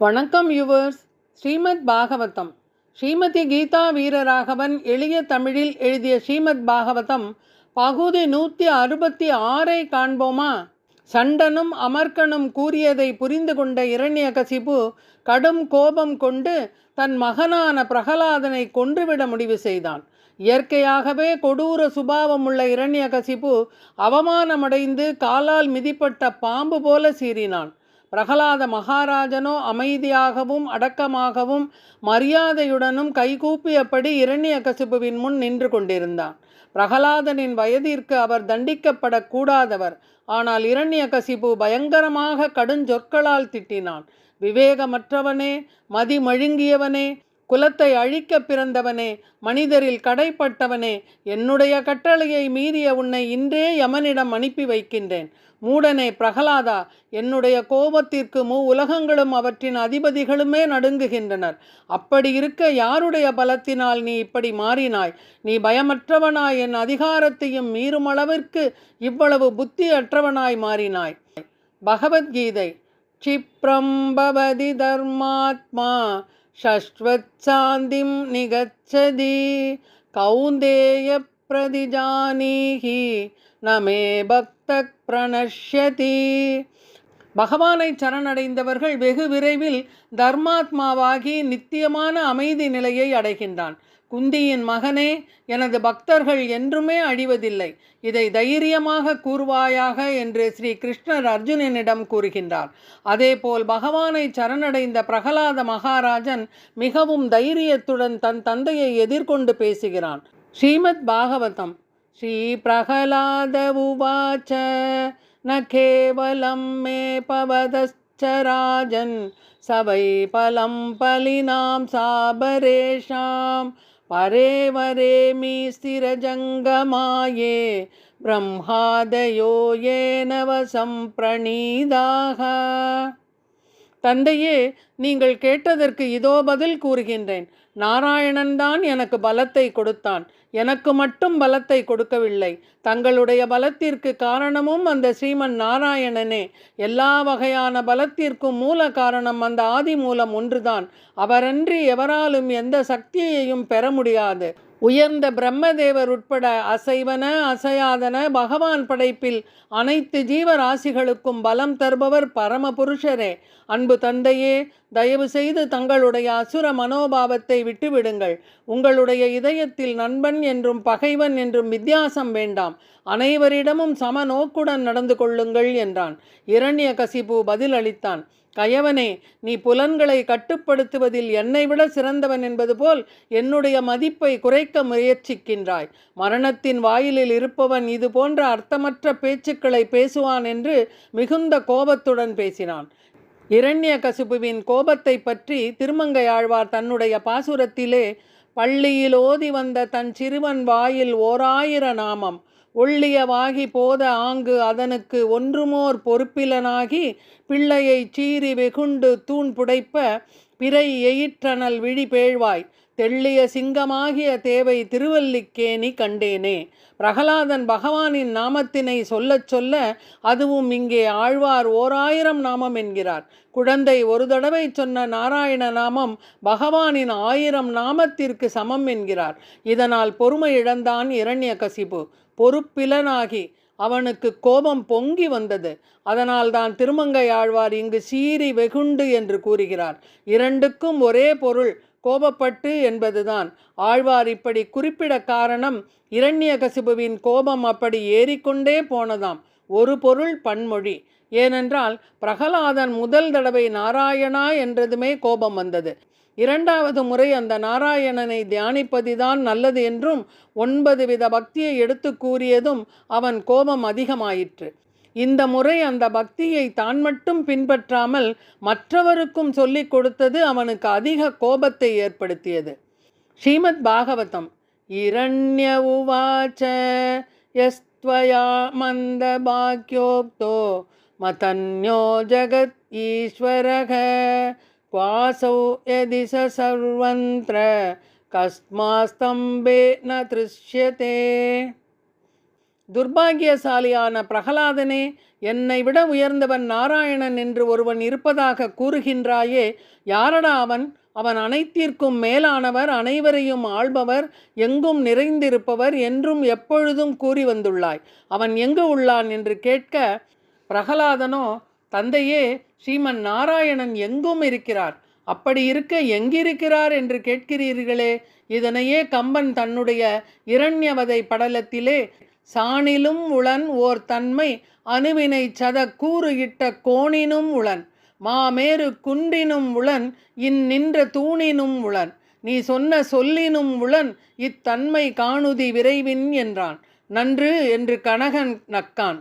வணக்கம் யுவர்ஸ் ஸ்ரீமத் பாகவதம். ஸ்ரீமதி கீதா வீரராகவன் எளிய தமிழில் எழுதிய ஸ்ரீமத் பாகவதம் பகுதி நூற்றி அறுபத்தி ஆறை காண்போமா? சண்டனும் அமர்க்கனும் கூறியதை புரிந்து கொண்ட இரண்யகசிபு கடும் கோபம் கொண்டு தன் மகனான பிரகலாதனை கொன்றுவிட முடிவு செய்தான். இயற்கையாகவே கொடூர சுபாவமுள்ள இரண்யகசிபு அவமானமடைந்து காலால் மிதிப்பட்ட பாம்பு போல சீறினான். பிரகலாத மகாராஜனோ அமைதியாகவும் அடக்கமாகவும் மரியாதையுடனும் கைகூப்பியபடி இரண்யகசிபுவின் முன் நின்று கொண்டிருந்தான். பிரகலாதனின் வயதிற்கு அவர் தண்டிக்கப்படக்கூடாதவர். ஆனால் இரண்யகசிபு பயங்கரமாக கடுஞ்சொற்களால் திட்டினான். விவேகமற்றவனே மதி மழுங்கியவனே குலத்தை அழிக்க பிறந்தவனே மனிதரில் கடைப்பட்டவனே என்னுடைய கட்டளையை மீறிய உன்னை இன்றே யமனிடம் அனுப்பி வைக்கின்றேன் மூடனே பிரகலாதா என்னுடைய கோபத்திற்கு மூ உலகங்களும் அவற்றின் அதிபதிகளுமே நடுங்குகின்றனர் அப்படி இருக்க யாருடைய பலத்தினால் நீ இப்படி மாறினாய் நீ பயமற்றவனாய் என் அதிகாரத்தையும் மீறும் அளவிற்கு இவ்வளவு புத்தியற்றவனாய் மாறினாய் பகவத்கீதை क्षिप्रं भवति धर्मात्मा शश्वत्सान्तिं निगच्छति कौन्देयप्रतिजानीहि न मे भक्तः प्रणश्यति பகவானை சரணடைந்தவர்கள் வெகு விரைவில் தர்மாத்மாவாகி நித்தியமான அமைதி நிலையை அடைகின்றான் குந்தியின் மகனே எனது பக்தர்கள் என்றுமே அழிவதில்லை. இதை தைரியமாக கூறுவாயாக என்று ஸ்ரீ கிருஷ்ணர் அர்ஜுனனிடம் கூறுகின்றார். அதேபோல் பகவானை சரணடைந்த பிரகலாத மகாராஜன் மிகவும் தைரியத்துடன் தன் தந்தையை எதிர்கொண்டு பேசுகிறான். ஸ்ரீமத் பாகவதம். ஸ்ரீ பிரகலாத உவாச்ச ந கேவலம் மே பவதச்சராஜன் சபை பலம் பலினாம் சாபரேஷாம். फलिनां साबरेषां परे वरेमि स्थिरजङ्गमाये ब्रह्मादयो येन वसं प्रणीदाः தந்தையே நீங்கள் கேட்டதற்கு இதோ பதில் கூறுகின்றேன் நாராயணன் தான் எனக்கு பலத்தை கொடுத்தான் எனக்கு மட்டும் பலத்தை கொடுக்கவில்லை. தங்களுடைய பலத்திற்கு காரணமும் அந்த ஸ்ரீமன் நாராயணனே. எல்லா வகையான பலத்திற்கும் மூல காரணம் அந்த ஆதி மூலம் ஒன்றுதான். அவரன்றி எவராலும் எந்த சக்தியையும் பெற முடியாது. உயர்ந்த பிரம்மதேவர் உட்பட அசைவன அசையாதன பகவான் படைப்பில் அனைத்து ஜீவராசிகளுக்கும் பலம் தருபவர் பரமபுருஷரே. அன்பு தந்தையே தயவு செய்து தங்களுடைய அசுர மனோபாவத்தை விட்டுவிடுங்கள். உங்களுடைய இதயத்தில் நண்பன் என்றும் பகைவன் என்றும் வித்தியாசம் வேண்டாம். அனைவரிடமும் சம நோக்குடன் நடந்து கொள்ளுங்கள் என்றான். இரண்ய கசிபு பதில் அளித்தான் கயவனே நீ புலன்களை கட்டுப்படுத்துவதில் என்னை விட சிறந்தவன் என்பது போல் என்னுடைய மதிப்பை குறைக்க முயற்சிக்கின்றாய். மரணத்தின் வாயிலில் இருப்பவன் இது போன்ற அர்த்தமற்ற பேச்சுக்களை பேசுவான் என்று மிகுந்த கோபத்துடன் பேசினான். இரண்ய கசுபுவின் கோபத்தை பற்றி திருமங்கையாழ்வார் தன்னுடைய பாசுரத்திலே பள்ளியில் ஓதி வந்த தன் சிறுவன் வாயில் ஓராயிர நாமம் ஒள்ளியவாகி போத ஆங்கு அதனுக்கு ஒன்றுமோர் பொறுப்பிலனாகி பிள்ளையை சீறி வெகுண்டு தூண் புடைப்ப பிறை எயிற்றனல் விழி பேழ்வாய். தெள்ளிய சிங்கமாகிய தேவை திருவல்லிக்கேணி கண்டேனே. பிரகலாதன் பகவானின் நாமத்தினை சொல்லச் சொல்ல அதுவும் இங்கே ஆழ்வார் ஓராயிரம் நாமம் என்கிறார். குழந்தை ஒரு தடவை சொன்ன நாராயண நாமம் பகவானின் ஆயிரம் நாமத்திற்கு சமம் என்கிறார். இதனால் பொறுமை இழந்தான் இரண்ய பொறுப்பிலனாகி அவனுக்கு கோபம் பொங்கி வந்தது. அதனால் தான் திருமங்கை ஆழ்வார் இங்கு சீறி வெகுண்டு என்று கூறுகிறார். இரண்டுக்கும் ஒரே பொருள் கோபப்பட்டு என்பதுதான். ஆழ்வார் இப்படி குறிப்பிட காரணம் இரண்யகசிபுவின் கோபம் அப்படி ஏறிக்கொண்டே போனதாம். ஒரு பொருள் பன்மொழி. ஏனென்றால் பிரகலாதன் முதல் தடவை நாராயணா என்றதுமே கோபம் வந்தது. இரண்டாவது முறை அந்த நாராயணனை தியானிப்பதுதான் நல்லது என்றும் ஒன்பது வித பக்தியை எடுத்து கூறியதும் அவன் கோபம் அதிகமாயிற்று. இந்த முறை அந்த பக்தியை தான் மட்டும் பின்பற்றாமல் மற்றவருக்கும் சொல்லிக் கொடுத்தது அவனுக்கு அதிக கோபத்தை ஏற்படுத்தியது. ஸ்ரீமத் பாகவதம் இரண்ய உவாச்ச எஸ்த்வயா மந்த பாக்கியோக்தோ மதன்யோ ஜகத் ஈஸ்வரக क्वासौ यदि स सर्वत्र कस्मास्तम्बे न दृश्यते துர்பாகியசாலியான பிரகலாதனே என்னை விட உயர்ந்தவன் நாராயணன் என்று ஒருவன் இருப்பதாக கூறுகின்றாயே யாரடா அவன் அவன் அனைத்திற்கும் மேலானவர் அனைவரையும் ஆள்பவர் எங்கும் நிறைந்திருப்பவர் என்றும் எப்பொழுதும் கூறி வந்துள்ளாய் அவன் எங்கு உள்ளான் என்று கேட்க பிரகலாதனோ தந்தையே ஸ்ரீமன் நாராயணன் எங்கும் இருக்கிறார். அப்படி இருக்க எங்கிருக்கிறார் என்று கேட்கிறீர்களே? இதனையே கம்பன் தன்னுடைய இரண்யவதை படலத்திலே சாணிலும் உளன் ஓர் தன்மை அணுவினை சத கூறு இட்ட கோணினும் உளன் மாமேரு குன்றினும் உளன் இந்நின்ற தூணினும் உளன் நீ சொன்ன சொல்லினும் உளன் இத்தன்மை காணுதி விரைவின் என்றான். நன்று என்று கனகன் நக்கான்.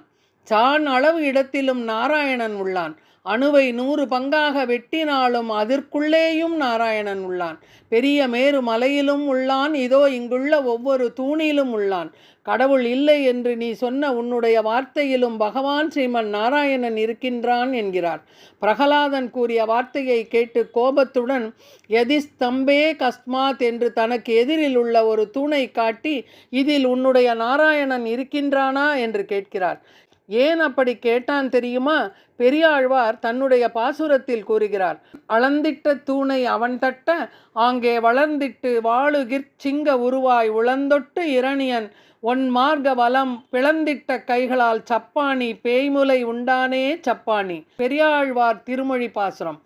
சான் அளவு இடத்திலும் நாராயணன் உள்ளான். அணுவை நூறு பங்காக வெட்டினாலும் அதற்குள்ளேயும் நாராயணன் உள்ளான். பெரிய மேரு மலையிலும் உள்ளான். இதோ இங்குள்ள ஒவ்வொரு தூணிலும் உள்ளான். கடவுள் இல்லை என்று நீ சொன்ன உன்னுடைய வார்த்தையிலும் பகவான் ஸ்ரீமன் நாராயணன் இருக்கின்றான் என்கிறார். பிரகலாதன் கூறிய வார்த்தையை கேட்டு கோபத்துடன் எதிஸ்தம்பே கஸ்மாத் என்று தனக்கு எதிரில் உள்ள ஒரு தூணை காட்டி இதில் உன்னுடைய நாராயணன் இருக்கின்றானா? என்று கேட்கிறார். ஏன் அப்படி கேட்டான் தெரியுமா? பெரியாழ்வார் தன்னுடைய பாசுரத்தில் கூறுகிறார் அளந்திட்ட தூணை அவன் தட்ட ஆங்கே வளர்ந்திட்டு வாழுகிற் சிங்க உருவாய் உளந்தொட்டு இரணியன் ஒன் மார்க்க வலம் பிளந்திட்ட கைகளால் சப்பானி பேய்முலை உண்டானே சப்பானி பெரியாழ்வார் திருமொழி பாசுரம்.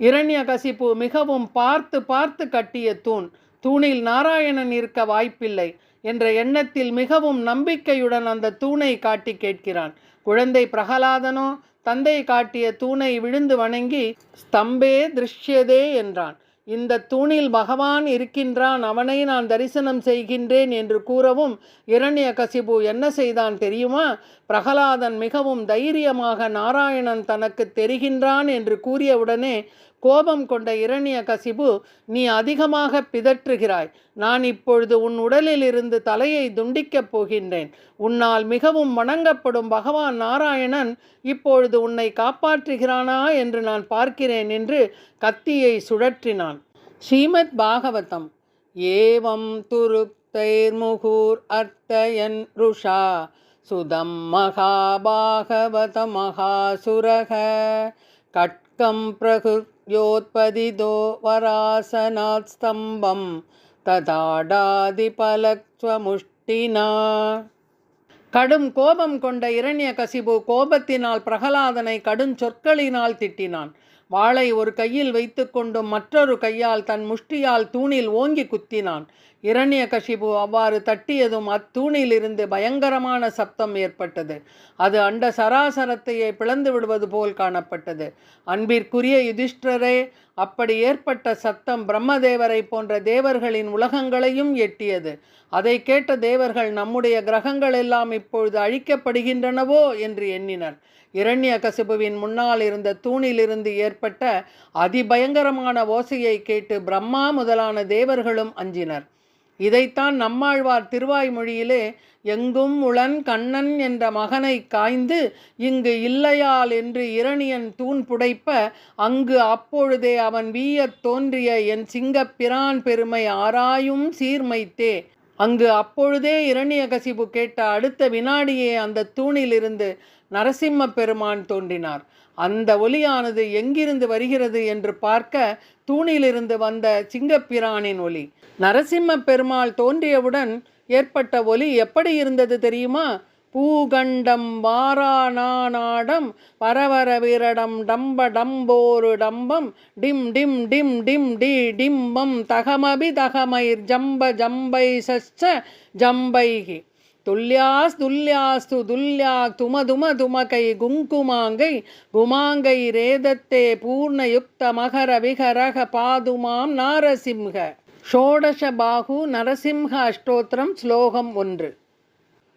இரண்ய கசிப்பு மிகவும் பார்த்து பார்த்து கட்டிய தூண். தூணில் நாராயணன் இருக்க வாய்ப்பில்லை. என்ற எண்ணத்தில் மிகவும் நம்பிக்கையுடன் அந்த தூணை காட்டி கேட்கிறான். குழந்தை பிரகலாதனோ தந்தை காட்டிய தூணை விழுந்து வணங்கி ஸ்தம்பே திருஷ்யதே என்றான். இந்த தூணில் பகவான் இருக்கின்றான் அவனை நான் தரிசனம் செய்கின்றேன் என்று கூறவும் இரண்ய கசிபு என்ன செய்தான் தெரியுமா? பிரகலாதன் மிகவும் தைரியமாக நாராயணன் தனக்கு தெரிகின்றான் என்று கூறியவுடனே கோபம் கொண்ட இரணிய கசிபு நீ அதிகமாக பிதற்றுகிறாய். நான் இப்பொழுது உன் உடலில் இருந்து தலையை துண்டிக்கப் போகின்றேன். உன்னால் மிகவும் வணங்கப்படும் பகவான் நாராயணன் இப்பொழுது உன்னை காப்பாற்றுகிறானா என்று நான் பார்க்கிறேன் என்று கத்தியை சுழற்றினான். ஸ்ரீமத் பாகவதம். ஏவம் துருக்தைர்முகூர் அர்த்தயன் ருஷா. சுதம் மகாபாகவத மகாசுரக கட்கம் பிரகுயோத்பதிதோ வராசனாத் ஸ்தம்பம் ததாடாதிபலக்ஸ்வமுஷ்டினா. கடும் கோபம் கொண்ட இரண்ய கசிபு கோபத்தினால் பிரகலாதனை கடும் சொற்களினால் திட்டினான். வாளை ஒரு கையில் வைத்துக்கொண்டும் மற்றொரு கையால் தன் முஷ்டியால் தூணில் ஓங்கி குத்தினான். இரண்ய கஷிபு அவ்வாறு தட்டியதும் அத்தூணிலிருந்து பயங்கரமான சப்தம் ஏற்பட்டது. அது அண்ட சராசரத்தையே பிளந்து விடுவது போல் காணப்பட்டது. அன்பிற்குரிய யுதிஷ்டரே அப்படி ஏற்பட்ட சத்தம் பிரம்மதேவரை போன்ற தேவர்களின் உலகங்களையும் எட்டியது. அதை கேட்ட தேவர்கள் நம்முடைய கிரகங்கள் எல்லாம் இப்பொழுது அழிக்கப்படுகின்றனவோ? என்று எண்ணினர். இரண்ய கசிபுவின் முன்னால் இருந்த தூணிலிருந்து ஏற்பட்ட அதிபயங்கரமான ஓசையை கேட்டு பிரம்மா முதலான தேவர்களும் அஞ்சினர். இதைத்தான் நம்மாழ்வார் திருவாய்மொழியிலே எங்கும் உளன் கண்ணன் என்ற மகனை காய்ந்து இங்கு இல்லையால் என்று இரணியன் தூண் புடைப்ப அங்கு அப்பொழுதே அவன் வீயத் தோன்றிய என் சிங்கப்பிரான் பெருமை ஆராயும் சீர்மைத்தே அங்கு அப்பொழுதே இரணியகசிபு கேட்ட அடுத்த வினாடியே அந்த தூணிலிருந்து நரசிம்ம பெருமான் தோன்றினார். அந்த ஒலியானது எங்கிருந்து வருகிறது என்று பார்க்க தூணிலிருந்து வந்த சிங்கப்பிரானின் ஒலி. நரசிம்ம பெருமாள் தோன்றியவுடன் ஏற்பட்ட ஒலி எப்படி இருந்தது தெரியுமா? பூகண்டம் வாரானாடம் பரவர விரடம் டம்ப டம்போரு டம்பம் டிம் டிம் டிம் டிம் டி டிம்பம் தகமபி தகமைர் ஜம்ப ஜம்பை சச்ச ஜம்பைகி. துல்யாஸ் துல்லியாஸ்து துல்யா தும தும துமகை குங்குமாங்கை குமாங்கை ரேதத்தே பூர்ணயுக்த மகர விகரக பாதுமாம் நாரசிம்ஹ. ஷோடச பாகு நரசிம்ஹ அஷ்டோத்திரம் ஸ்லோகம் ஒன்று.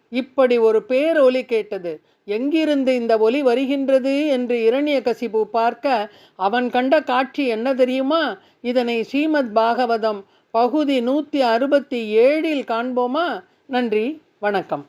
இப்படி ஒரு பேர் ஒலி கேட்டது. எங்கிருந்து இந்த ஒலி வருகின்றது என்று இரண்யகசிபு பார்க்க அவன் கண்ட காட்சி என்ன தெரியுமா? இதனை ஸ்ரீமத் பாகவதம் பகுதி நூற்றி அறுபத்தி ஏழில் காண்போமா? நன்றி. வணக்கம்.